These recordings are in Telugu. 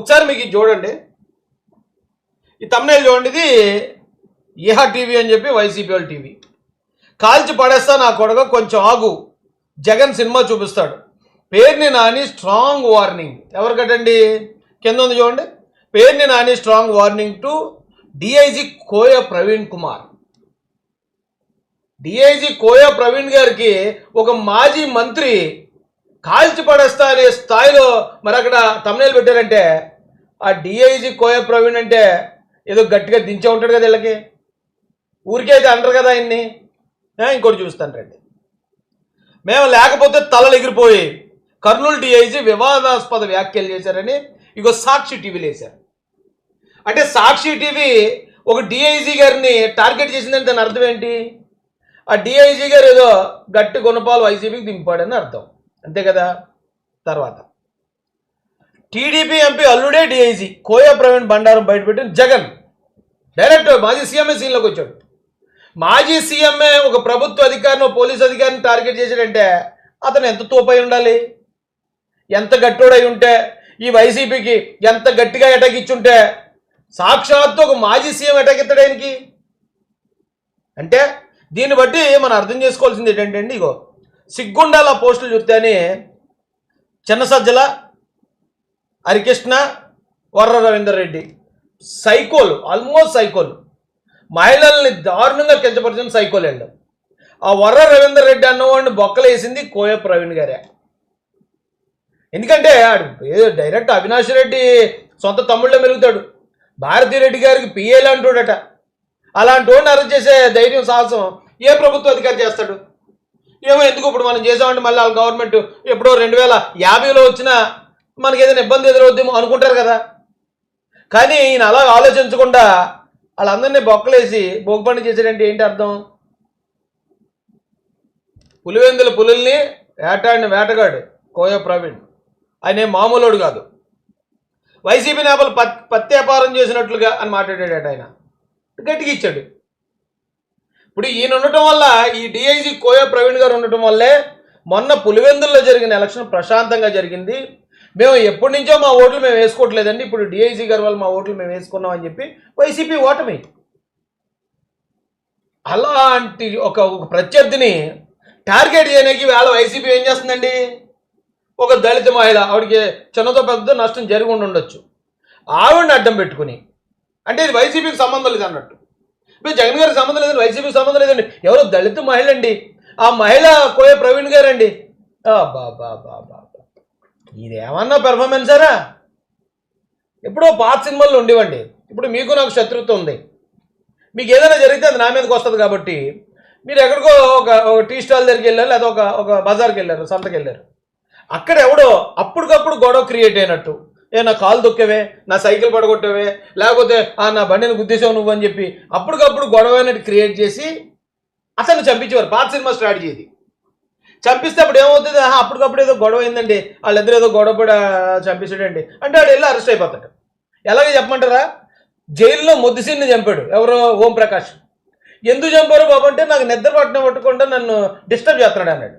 ఒకసారి మీకు ఇది చూడండి. ఈ తమ్నేలు చూడండి ఇది ఈహా టీవీ అని చెప్పి వైసీపీ వాళ్ళ టీవీ. కాల్చి పడేస్తా నా కొడక కొంచెం ఆగు. జగన్ సినిమా చూపిస్తాడు. పేరుని నాని స్ట్రాంగ్ వార్నింగ్ ఎవరికటండి కింద ఉంది చూడండి. పేరుని Nani strong warning to DIG Koya Praveen Kumar. DIG Koya Praveen గారికి ఒక మాజీ మంత్రి కాల్చి పడేస్తా అనే స్థాయిలో మరి అక్కడ తమిళ పెట్టారంటే ఆ డిఐజీ కోయ ప్రవీణ్ అంటే ఏదో గట్టిగా దించే ఉంటాడు కదా వీళ్ళకి. ఊరికే అయితే అంటారు కదా ఆయన్ని. ఇంకోటి చూస్తాను రండి. మేము లేకపోతే తలలు ఎగిరిపోయి కర్నూలు డిఐజీ వివాదాస్పద వ్యాఖ్యలు చేశారని ఇగో సాక్షి టీవీలు వేశారు అంటే సాక్షి టీవీ ఒక డిఐజీ గారిని టార్గెట్ చేసిందని దాని అర్థం ఏంటి? ఆ డిఐజీ గారు ఏదో గట్టి గుణపాలు వైసీపీకి దింపాడని అర్థం. అంతే కదా? తర్వాత. టీడీపీ ఎంపీ అల్లుడే డిఐజీ. కోయ ప్రవీణ్ బండారం బయటపెట్టిన జగన్. డైరెక్ట్ మాజీ సీఎంఏ సీన్లోకి వచ్చాడు. మాజీ సీఎంఏ ఒక ప్రభుత్వ అధికారిని పోలీస్ అధికారిని టార్గెట్ చేశాడంటే అతను ఎంత తోపై ఉండాలి? ఎంత గట్టోడై ఉంటే? ఈ వైసీపీకి ఎంత గట్టిగా అటాక్ ఇచ్చుంటే? సాక్షాత్తు ఒక మాజీ సీఎం అటాక్ ఇస్తాడు అంటే దీన్ని బట్టి మనం అర్థం చేసుకోవాల్సింది ఏంటంటే అండి ఇగో సిగ్గుండాల పోస్టులు చూస్తేనే చిన్న సజ్జల హరికృష్ణ వర్ర రవీందర్ రెడ్డి. సైకోలు ఆల్మోస్ట్ సైకోలు. మహిళల్ని దారుణంగా కించపరిచిన సైకోలు అండి. ఆ వర్ర రవీందర్ రెడ్డి అన్నవాడిని బొక్కలేసింది కోయ ప్రవీణ్ గారే. ఎందుకంటే ఆడు ఏదో డైరెక్ట్ అవినాష్ రెడ్డి సొంత తమ్ముళ్ళే మెలుగుతాడు భారతీ రెడ్డి గారికి పిఏలు అంటాడట అలాంటి వాడిని అరెస్ట్ చేసే ధైర్యం సాహసం ఏ ప్రభుత్వ అధికారి చేస్తాడు? ఏమో ఎందుకు ఇప్పుడు మనం చేసామంటే మళ్ళీ వాళ్ళ గవర్నమెంట్ ఎప్పుడో రెండు వేల యాభైలో వచ్చినా మనకి ఏదైనా ఇబ్బంది ఎదురవుద్దేమో అనుకుంటారు కదా. కానీ ఈయన అలా ఆలోచించకుండా వాళ్ళందరినీ బొక్కలేసి భోగపండి చేసాడంటే ఏంటి అర్థం? పులివెందుల పులుల్ని వేటాడిన వేటగాడు కోయ ప్రవీణ్. ఆయన ఏం మామూలుడు కాదు. వైసీపీ నేపలు పత్ పత్తి వ్యాపారం చేసినట్లుగా అని మాట్లాడాడు ఆయన. గట్టిగా ఇచ్చాడు. ఇప్పుడు ఈయన ఉండటం వల్ల ఈ డిఐజీ కోయ ప్రవీణ్ గారు ఉండటం వల్లే మొన్న పులివెందుల్లో జరిగిన ఎలక్షన్ ప్రశాంతంగా జరిగింది. మేము ఎప్పటి నుంచో మా ఓట్లు మేము వేసుకోవట్లేదండి. ఇప్పుడు డిఐజీ గారి వల్ల మా ఓట్లు మేము వేసుకున్నాం అని చెప్పి వైసీపీ ఓటమి. అలాంటి ఒక ప్రత్యర్థిని టార్గెట్ చేయడానికి వేళ వైసీపీ ఏం చేస్తుందండి? ఒక దళిత మహిళ ఆవిడకి చిన్నతో పెద్ద నష్టం జరిగి ఉండొచ్చు. ఆవిడని అడ్డం పెట్టుకుని అంటే ఇది వైసీపీకి సంబంధం లేదు అన్నట్టు ఇప్పుడు జగన్ గారికి సంబంధం లేదండి వైసీపీకి సంబంధం లేదండి. ఎవరో దళిత మహిళ అండి ఆ మహిళ కోయ ప్రవీణ్ గారు అండి బా బా ఇదేమన్నా పెర్ఫార్మెన్సారా ఎప్పుడో పాత సినిమాల్లో ఉండేవండి. ఇప్పుడు మీకు నాకు శత్రుత్వం ఉంది. మీకు ఏదైనా జరిగితే అది నా మీదకి వస్తుంది కాబట్టి మీరు ఎక్కడికో ఒక ఒక టీ స్టాల్ దగ్గరికి వెళ్ళారు లేదా ఒక ఒక బజార్కి వెళ్ళారు సంతకి వెళ్ళారు. అక్కడ ఎవడో అప్పటికప్పుడు గొడవ క్రియేట్ అయినట్టు. ఏ నా కాలు దొక్కవే నా సైకిల్ పడగొట్టవే? లేకపోతే ఆ నా బండిని గుద్దేసావు నువ్వు అని చెప్పి అప్పటికప్పుడు గొడవ అనేది క్రియేట్ చేసి అతను చంపించేవారు. పాత సినిమా స్ట్రాటజీ ఇది. చంపిస్తే అప్పుడు ఏమవుతుంది? అప్పటికప్పుడు ఏదో గొడవ అయిందండి. వాళ్ళిద్దరు ఏదో గొడవ పడి చంపించాడండి అంటే వాడు వెళ్ళి అరెస్ట్ అయిపోతాడు. ఎలాగే చెప్పమంటారా? జైల్లో ముద్దుసీన్ని చంపాడు. ఎవరో? ఓం ప్రకాష్. ఎందుకు చంపారు బాబు అంటే నాకు నిద్ర పట్టిన పట్టకుండా నన్ను డిస్టర్బ్ చేస్తున్నాడు అన్నాడు.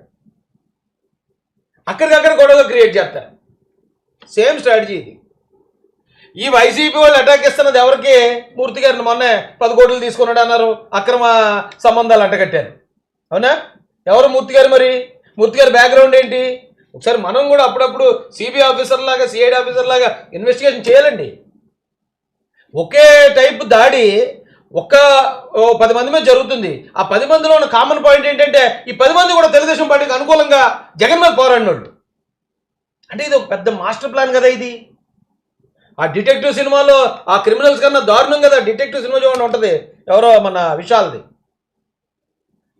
అక్కడికక్కడ గొడవ క్రియేట్ చేస్తారు. సేమ్ స్ట్రాటజీ ఇది ఈ వైసీపీ వాళ్ళు అటాక్ ఇస్తున్నది ఎవరికి? మూర్తి గారిని మొన్నే పది కోట్లు తీసుకున్నాడు అన్నారు. అక్రమ సంబంధాలు అంటగట్టారు. అవునా? ఎవరు మూర్తి గారు మరి? మూర్తి గారి బ్యాక్గ్రౌండ్ ఏంటి? ఒకసారి మనం కూడా అప్పుడప్పుడు సిబిఐ ఆఫీసర్ లాగా సిఐడి ఆఫీసర్ లాగా ఇన్వెస్టిగేషన్ చేయాలండి. ఒకే టైప్ దాడి ఒక్క పది మంది మీద జరుగుతుంది. ఆ పది మందిలో ఉన్న కామన్ పాయింట్ ఏంటంటే ఈ పది మంది కూడా తెలుగుదేశం పార్టీకి అనుకూలంగా జగన్ మీద పోరాడినోళ్ళు. అంటే ఇది ఒక పెద్ద మాస్టర్ ప్లాన్ కదా ఇది? ఆ డిటెక్టివ్ సినిమాలో ఆ క్రిమినల్స్ కన్నా దారుణం కదా డిటెక్టివ్ సినిమా చూడండి ఉంటుంది. ఎవరో మన విశాల్ది.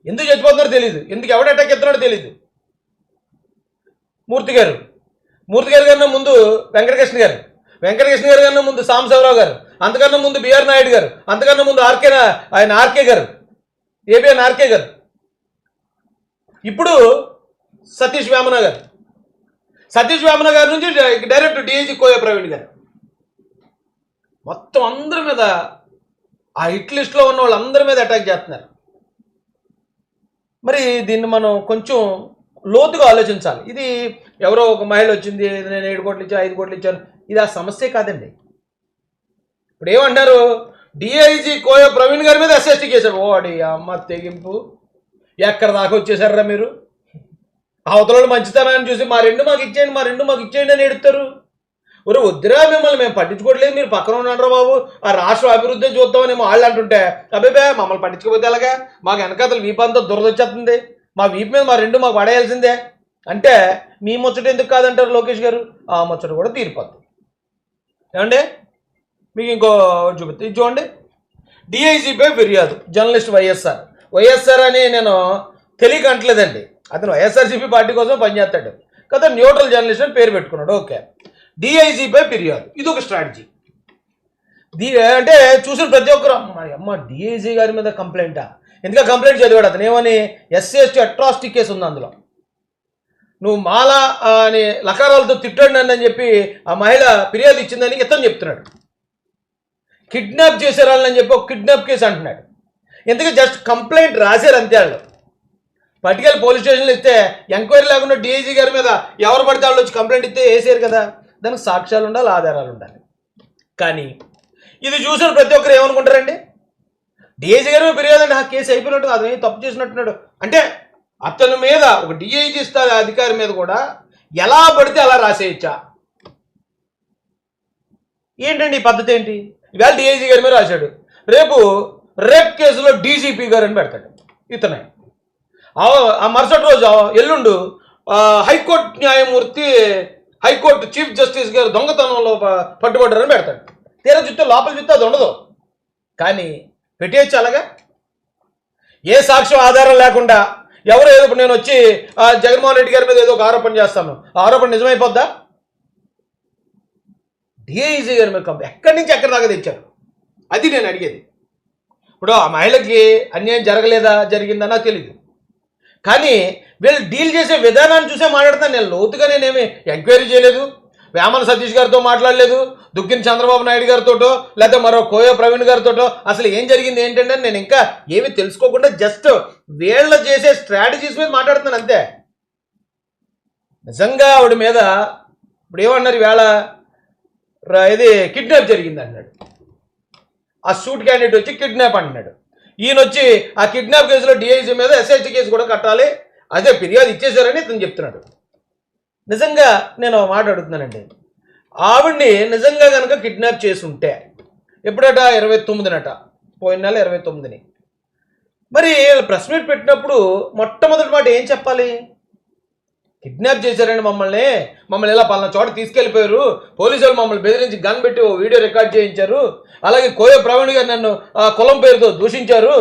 ఎందుకు చచ్చిపోతున్నారో తెలియదు ఎందుకు ఎవడ అటాక్ ఎత్తున్నాడో తెలియదు మూర్తి గారు. మూర్తి గారి కన్నా ముందు వెంకటకృష్ణ గారు. వెంకటకృష్ణ గారి కన్నా ముందు సాంబశివరావు గారు. అంతకన్నా ముందు బిఆర్ నాయుడు గారు. అంతకన్నా ముందు ఆర్కే ఆయన ఆర్కే గారు. ఏబిఎన్ ఆర్కే గారు. ఇప్పుడు సతీష్ వేమన గారు. సతీష్ వేమన గారి నుంచి డైరెక్ట్ డిఐజీ కోయ ప్రవీణ్ గారు. మొత్తం అందరి మీద ఆ హిట్ లిస్ట్లో ఉన్న వాళ్ళందరి మీద అటాక్ చేస్తున్నారు. మరి దీన్ని మనం కొంచెం లోతుగా ఆలోచించాలి. ఇది ఎవరో ఒక మహిళ వచ్చింది నేను ఏడు కోట్లు ఇచ్చాను ఐదు కోట్లు ఇచ్చాను ఇది ఆ సమస్యే కాదండి. ఇప్పుడు ఏమంటారు? డిఐజీ కోయ ప్రవీణ్ గారి మీద ఎస్ఎస్టీ కేసారు ఓ అడి అమ్మ తెగింపు. ఎక్కడ దాకా వచ్చేసారా మీరు? అవతల మంచితనాన్ని చూసి మా రెండు మాకు ఇచ్చేయండి మా రెండు మాకు ఇచ్చేయండి అని ఎడుతారు ఒరే వద్దురా మిమ్మల్ని మేము పట్టించుకోవట్లేదు మీరు పక్కన ఉన్నారా బాబు. ఆ రాష్ట్ర అభివృద్ధి చూద్దామని వాళ్ళు అంటుంటే అబ్బాయి మమ్మల్ని పట్టించుకోపోతే ఎలాగా? మాకు వెనకాతలు వీపంతా దురదొచ్చేస్తుంది మా వీపు మీద మా రెండు మాకు పడేయాల్సిందే. అంటే మీ ముచ్చట ఎందుకు కాదంటారు లోకేష్ గారు? ఆ ముచ్చట కూడా తీరిపోద్దు. ఏమండి? మీకు ఇంకో చూపిస్తే. ఇది చూడండి. డిఐజీపై ఫిర్యాదు. జర్నలిస్ట్ వైఎస్ఆర్. వైఎస్ఆర్ అని నేను తెలియక అంటలేదండి. అతను వైఎస్ఆర్సీపీ పార్టీ కోసం పనిచేస్తాడు కదా న్యూట్రల్ జర్నలిస్ట్ అని పేరు పెట్టుకున్నాడు. ఓకే. డిఐజీపై ఫిర్యాదు. ఇది ఒక స్ట్రాటజీ. దీ అంటే చూసిన ప్రతి ఒక్కరు మరి అమ్మ డిఐజీ గారి మీద కంప్లైంటా ఎందుకంటే కంప్లైంట్ చదివాడు అతను? ఏమని? ఎస్సీ ఎస్టీ అట్రాసిటీ కేసు ఉంది అందులో. నువ్వు మాల అని లకారాలతో తిట్టాడు నన్ను అని చెప్పి ఆ మహిళ ఫిర్యాదు ఇచ్చిందని ఇతను చెప్తున్నాడు. కిడ్నాప్ చేశారని చెప్పి ఒక కిడ్నాప్ కేసు అంటున్నాడు. ఎందుకంటే జస్ట్ కంప్లైంట్ రాశారు అంతే వాళ్ళు. పట్టుకెళ్ళి పోలీస్ స్టేషన్లో ఇస్తే ఎంక్వైరీ లేకుండా డీఐజీ గారి మీద ఎవరు పడితే వాళ్ళు వచ్చి కంప్లైంట్ ఇస్తే వేసారు కదా? దానికి సాక్ష్యాలు ఉండాలి ఆధారాలు ఉండాలి. కానీ ఇది చూసిన ప్రతి ఒక్కరు ఏమనుకుంటారండి? డిఐజీ గారి మీద ఫిర్యాదు ఆ కేసు అయిపోయినట్టు అతను తప్పు చేసినట్టున్నాడు. అంటే అతని మీద ఒక డిఐజీ స్థాయి అధికారి మీద కూడా ఎలా పడితే అలా రాసేయచ్చా? ఏంటండి ఈ పద్ధతి ఏంటి? ఇవాళ డిఐజీ గారి మీద రాశాడు. రేపు రేప్ కేసులో డీజీపీ గారు అని పెడతాడు. ఇతనే. ఆ- ఆ మరుసటి రోజు ఎల్లుండు హైకోర్టు న్యాయమూర్తి హైకోర్టు చీఫ్ జస్టిస్ గారు దొంగతనంలో పట్టుబడ్డారని పెడతాడు. తీరా చూస్తే లోపల చుట్టూ అది ఉండదు. కానీ పెట్టేయచ్చు అలాగా? ఏ సాక్ష్యం ఆధారం లేకుండా ఎవరు ఏదో నేను వచ్చి ఆ, జగన్మోహన్ రెడ్డి గారి మీద ఏదో ఒక ఆరోపణ చేస్తాను. ఆ ఆరోపణ నిజమైపోద్దా? డిఐజీ గారి మీద ఎక్కడి నుంచి ఎక్కడి దాకా తెచ్చారు? అది నేను అడిగేది. ఇప్పుడు ఆ మహిళకి అన్యాయం జరగలేదా? జరిగిందా? నాకు తెలియదు కానీ వీళ్ళు డీల్ చేసే విధానాన్ని చూసే మాట్లాడతాను నేను లోతుగా నేనేమి ఎంక్వైరీ చేయలేదు. వేమన సతీష్ గారితో మాట్లాడలేదు దుగ్గిన చంద్రబాబు నాయుడు గారితోటో లేదా మరో కోయో ప్రవీణ్ గారితోటో. అసలు ఏం జరిగింది ఏంటంటే నేను ఇంకా ఏమీ తెలుసుకోకుండా జస్ట్ వీళ్ళ చేసే స్ట్రాటజీస్ మీద మాట్లాడుతున్నాను అంతే. నిజంగా ఆవిడ మీద ఇప్పుడు ఏమన్నారు వేళ ఇది కిడ్నాప్ జరిగింది అన్నాడు. ఆ సూట్ క్యాండిడేట్ వచ్చి కిడ్నాప్ అంటున్నాడు ఈయన వచ్చి ఆ కిడ్నాప్ కేసులో డిఐజీ మీద ఎస్ఐటి కేసు కూడా కట్టాలి. అదే ఫిర్యాదు ఇచ్చేశారని ఇతను చెప్తున్నాడు. నిజంగా నేను మాట అడుగుతున్నానండి. ఆవిడ్ని నిజంగా కనుక కిడ్నాప్ చేసి ఉంటే ఎప్పుడట? ఇరవై తొమ్మిదినట. పోయిన నెల ఇరవై తొమ్మిదిని. మరి ప్రెస్ మీట్ పెట్టినప్పుడు మొట్టమొదటి మాట ఏం చెప్పాలి? కిడ్నాప్ చేశారండి మమ్మల్ని. మమ్మల్ని ఇలా పలానా చోట తీసుకెళ్ళిపోయారు? పోలీసు వాళ్ళు మమ్మల్ని బెదిరించి గన్ పెట్టి ఓ వీడియో రికార్డ్ చేయించారు. అలాగే కోయ ప్రవీణ్ గారు నన్ను ఆ కులం పేరుతో దూషించారు.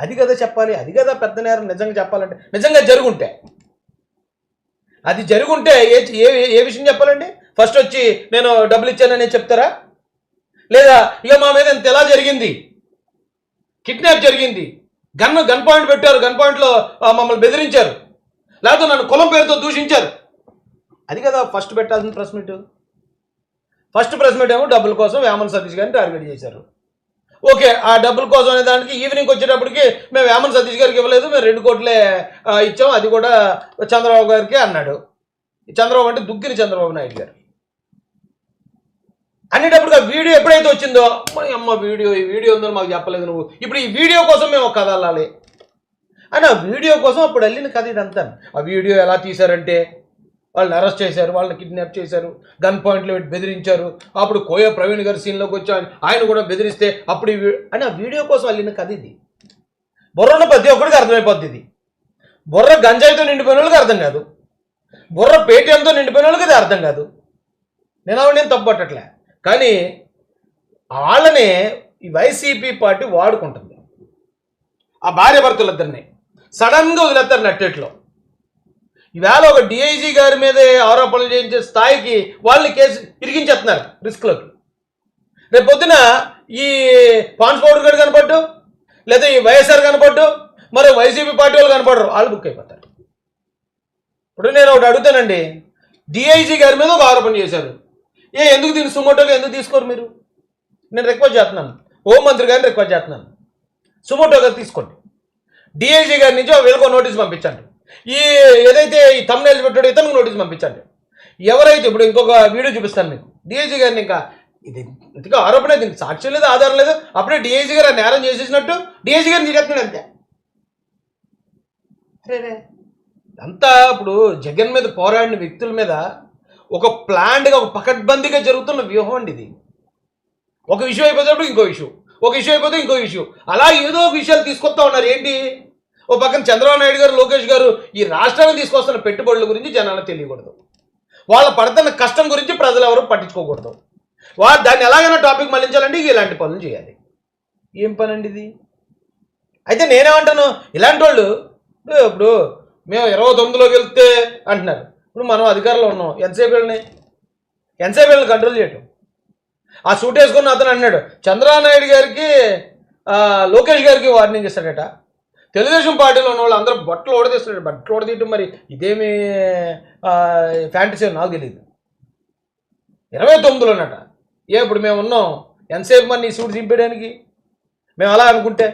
అది కదా చెప్పాలి అది కదా పెద్ద నేరం నిజంగా చెప్పాలంటే. నిజంగా జరుగుంటే. అది జరుగుంటే ఏ ఏ ఏ విషయం చెప్పాలండి? ఫస్ట్ వచ్చి నేను డబ్బులు ఇచ్చానని చెప్తారా? లేదా ఇక మా మీద ఇంత ఎలా జరిగింది? కిడ్నాప్ జరిగింది. గన్ గన్ పాయింట్ పెట్టారు గన్ పాయింట్లో మమ్మల్ని బెదిరించారు. లేకపోతే నన్ను కులం పేరుతో దూషించారు. అది కదా ఫస్ట్ పెట్టాల్సిన press meet first press meet ఏమో డబ్బుల కోసం వేమన్ సతీష్ గారిని టార్గెట్ చేశారు. ఓకే ఆ డబ్బుల కోసం అనే దానికి ఈవినింగ్ వచ్చేటప్పటికి మేము వేమన్ సతీష్ గారికి ఇవ్వలేదు మేము రెండు కోట్లే ఇచ్చాము ఇచ్చాం అది కూడా చంద్రబాబు గారికి అన్నాడు. చంద్రబాబు అంటే దుగ్గిరి చంద్రబాబు నాయుడు గారు. అనేటప్పుడు ఆ వీడియో ఎప్పుడైతే వచ్చిందో అమ్మ అమ్మ వీడియో ఈ వీడియో ఉందని మాకు చెప్పలేదు నువ్వు. ఇప్పుడు ఈ వీడియో కోసం మేము ఒక కథ అని ఆ వీడియో కోసం అప్పుడు వెళ్ళిన కథ ఇదంతా. ఆ వీడియో ఎలా తీశారంటే వాళ్ళని అరెస్ట్ చేశారు వాళ్ళని కిడ్నాప్ చేశారు గన్ పాయింట్లో పెట్టి బెదిరించారు. అప్పుడు కోయ ప్రవీణ్ గారి సీన్లోకి వచ్చి ఆయన- కూడా బెదిరిస్తే అప్పుడు అని ఆ వీడియో కోసం వెళ్ళిన కథ ఇది. బుర్ర ఉన్న ప్రతి ఒక్కడికి అర్థమైపోద్ది ఇది. బుర్ర గంజాయితో నిండిపోయిన వాళ్ళకి అర్థం కాదు. బుర్ర పేటీఎంతో నిండిపోయిన వాళ్ళకి అది అర్థం కాదు. నేను ఆవిడ నేను తప్పట్టట్లే కానీ వాళ్ళనే ఈ వైసీపీ పార్టీ వాడుకుంటుంది. ఆ భార్య భర్తలిద్దరిని సడన్గా వదిలేస్తారు నెట్టెట్లో. ఈవేళ ఒక డిఐజీ గారి మీదే ఆరోపణలు చేయించే స్థాయికి వాళ్ళని కేసు ఇరిగించేస్తున్నారు రిస్క్లోకి. రేపు పొద్దున ఈ పాన్స్ పౌడర్ గడు కనపడ్డు లేదా ఈ వైఎస్ఆర్ కనపడ్డు మరి వైసీపీ పార్టీ వాళ్ళు కనపడరు వాళ్ళు బుక్ అయిపోతారు. ఇప్పుడు నేను ఒకటి అడుగుతానండి డిఐజీ గారి మీద ఒక ఆరోపణ చేశారు. ఏ ఎందుకు దీన్ని సుమోటోగా ఎందుకు తీసుకోరు మీరు? నేను రిక్వెస్ట్ చేస్తున్నాను. హోం మంత్రి గారిని రిక్వెస్ట్ చేస్తున్నాను. సుమోటోగా తీసుకోండి. డిఐజీ గారి నుంచి వెలుకో నోటీస్ పంపించండి. ఈ ఏదైతే ఈ తమ్నేల్ పెట్టాడో ఇతనికి నోటీస్ పంపించండి. ఎవరైతే ఇప్పుడు ఇంకొక వీడియో చూపిస్తాను మీకు. డిఐజీ గారిని ఇంకా ఇది ఇంతగా ఆరోపణ దీనికి సాక్ష్యం లేదు ఆధారం లేదు. అప్పుడే డిఐజీ గారు ఆ నేరం చేసేసినట్టు డిఐజీ గారిని తీరేస్తున్నాడు అంతే. అరేరే. అంతా ఇప్పుడు జగన్ మీద పోరాడిన వ్యక్తుల మీద ఒక ప్లాన్డ్గా ఒక పకడ్బందీగా జరుగుతున్న వ్యూహం అండి ఇది. ఒక ఇష్యూ అయిపోతే ఇంకో ఇష్యూ. ఒక ఇష్యూ అయిపోతే ఇంకో ఇష్యూ. అలా ఏదో ఒక విషయాలు తీసుకొస్తా ఉన్నారు. ఏంటి? ఓ పక్కన చంద్రబాబు నాయుడు గారు లోకేష్ గారు ఈ రాష్ట్రానికి తీసుకొస్తున్న పెట్టుబడుల గురించి జనాలకు తెలియకూడదు. వాళ్ళ పడుతున్న కష్టం గురించి ప్రజలు ఎవరు పట్టించుకోకూడదు. వాళ్ళు దాన్ని ఎలాగైనా టాపిక్ మళ్ళించాలంటే ఇలాంటి పనులు చేయాలి. ఏం పని అండి ఇది? అయితే నేనేమంటాను ఇలాంటి వాళ్ళు ఇప్పుడు మేము ఇరవై తొమ్మిదిలోకి వెళ్తే అంటున్నారు. ఇప్పుడు మనం అధికారంలో ఉన్నాం. ఎంతసేపు వెళ్ళని? ఎంతసేపు వెళ్ళని కంట్రోల్ చేయటం? ఆ సూట్ వేసుకున్న అతను అన్నాడు చంద్రబాబు నాయుడు గారికి లోకేష్ గారికి వార్నింగ్ ఇస్తాడట. తెలుగుదేశం పార్టీలో ఉన్న వాళ్ళు అందరూ బట్టలు ఓడదీస్తున్నారు. బట్టలు ఓడదీయటం మరి ఇదేమి ఫ్యాంటసీ నాకు తెలియదు ఇరవై తొమ్మిదిలోనట ఏ ఇప్పుడు మేము ఉన్నాం. ఎంతసేపు మరి నీ సూట్ దింపేయడానికి మేము అలా అనుకుంటే?